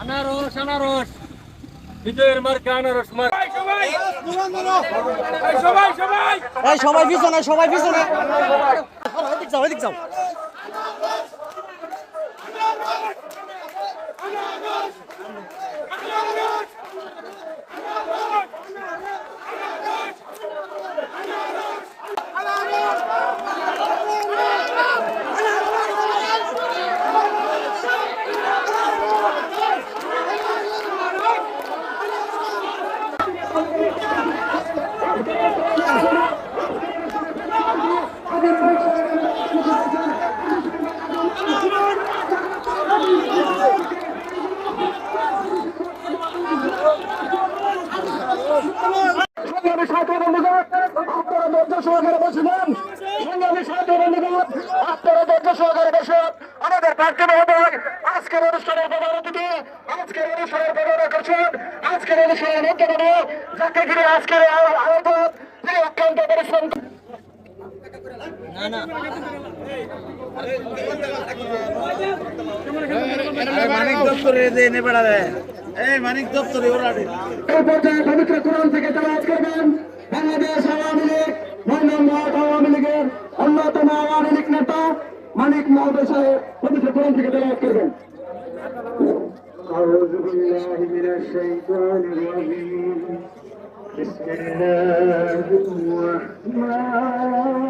আনারস আনারস। বিজয়ের মার্কা আনারস মার্কা। সবাই! সবাই এই সবাই পিছনে সবাই পিছনে। ওইদিক যাও ওইদিক যাও। সংগ্রামী সাধারণ বন্ধুগণ আপনারা ধৈর্য সহকারে বসেছেন সংগ্রামী সাধারণ বন্ধুগণ আপনারা ধৈর্য সহকারে বসে আমাদের প্রার্থী মহোদয় আজকের অনুষ্ঠানের প্রধান অতিথি আজকের অনুষ্ঠানের প্রধান আকর্ষণ আজকের অনুষ্ঠানের মধ্যে যাকে ঘিরে আজকের আয়োজন তিনি অত্যন্ত পরিশ্রম বেড়াবে এই মানিক দপ্তরে ওরা এই পর্যায়ে পবিত্র কোরআন থেকে তেলাওয়াত করবেন বাংলাদেশ আওয়ামী লীগ মহানন্দ আওয়ামী লীগের অন্যতম আওয়ামী লীগ নেতা মানিক মহোদয় সাহেব পবিত্র কোরআন থেকে তেলাওয়াত করবেন أعوذ بالله من الشيطان الرجيم بسم الله الرحمن